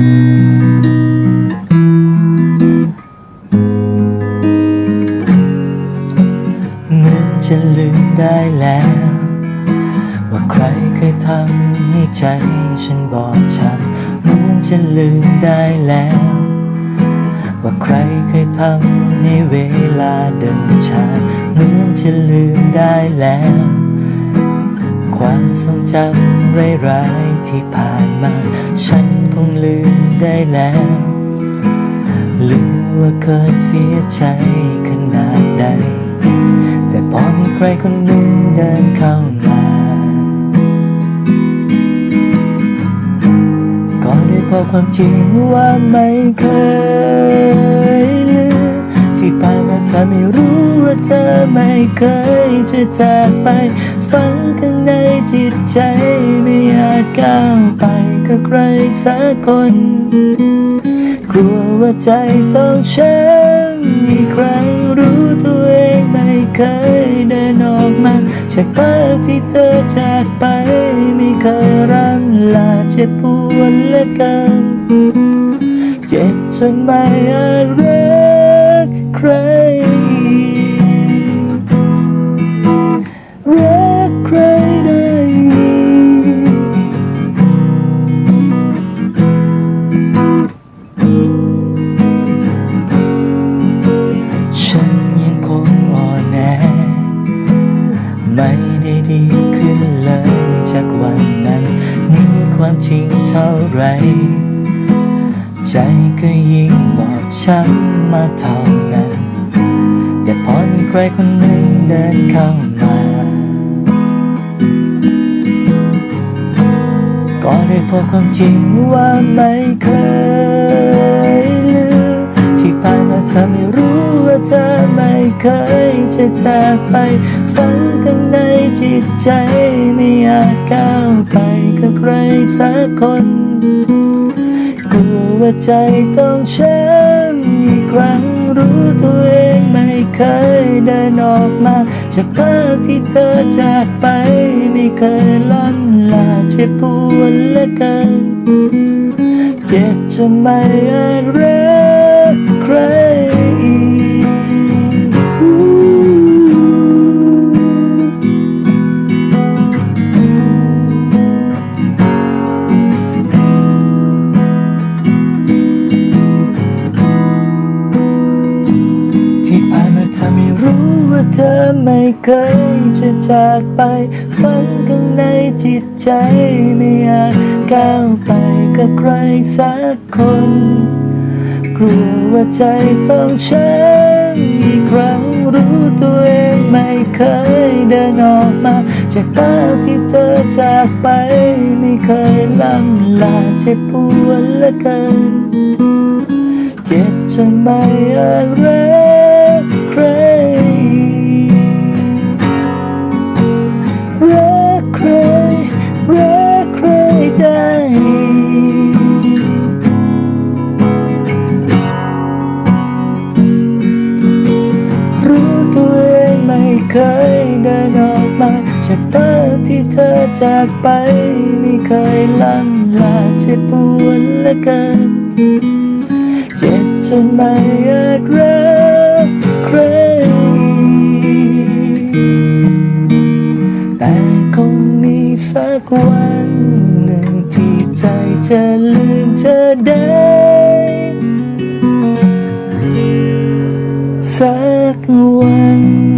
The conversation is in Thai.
เหมือนจะลืมได้แล้ว ว่าใครเคยทำให้ใจฉันบอบช้ำเหมือนจะลืมได้แล้ว ว่าใครเคยทำให้เวลาเดินช้าเหมือนจะลืมได้แล้ว ความทรงจำร้ายๆที่ผ่านมา ฉันคงลืมได้แล้วลืมว่าเคยเสียใจขนาดใด แต่พอมีใครคนหนึ่งเดินเข้ามาก็ได้พบความจริงว่าไม่เคยลืมที่ผ่านมาเธอไม่รู้ว่าเธอไม่เคยจะจากไปฝังข้างใน จิตใจไม่อยาจก้าวไปกับใครสักคน กลัวว่าใจต้องช้ำอีกครั้งรู้ตัวเองไม่เคยเดินออกมาจากภาพที่เธอจากไปไม่เคยร่ำลาเจ็บปวดเหลือเกินเจ็บจนไม่อาจามจริงเท่าไร ใจก็ยิ่งบอบช้ำมาเท่านั้นแต่พอมีใครคนหนึ่งเดินเข้ามาก็ได้พบความจริงว่าไม่เคยลืมที่ผ่านมาเธอไม่รู้ว่าเธอไม่เคยจะจากไปฝังข้างใน จิตใจไม่อาจก้าวไปกับใครสักคน กลัวว่าใจต้องช้ำอีกครั้งรู้ตัวเองไม่เคยเดินออกมา จากภาพที่เธอจากไปไม่เคยล้ำลาเจ็บปวดเหลือเกิน เจ็บจนไม่อาจรักใคร ผ่าไม่รู้ว่าเธอไม่เคยจะจากไป ฝังข้างในจิตใจไม่อยาจก้าวไปกับใครสักคน กลัวว่าใจต้องช้ำอีกครั้งรู้ตัวเองไม่เคยเดินออกมา จากภาที่เธอจากไป ไม่เคยล่ำลาเจ็บปวดเหลือเกิน เจ็บจนไม่อาจรั เธอจากไปไม่เคยล่ำลาเจ็บปวดเหลือเกินเจ็บจนไม่อาจรักใคร แต่คงมีสักวันหนึ่งที่ใจจะลืมเธอได้สักวัน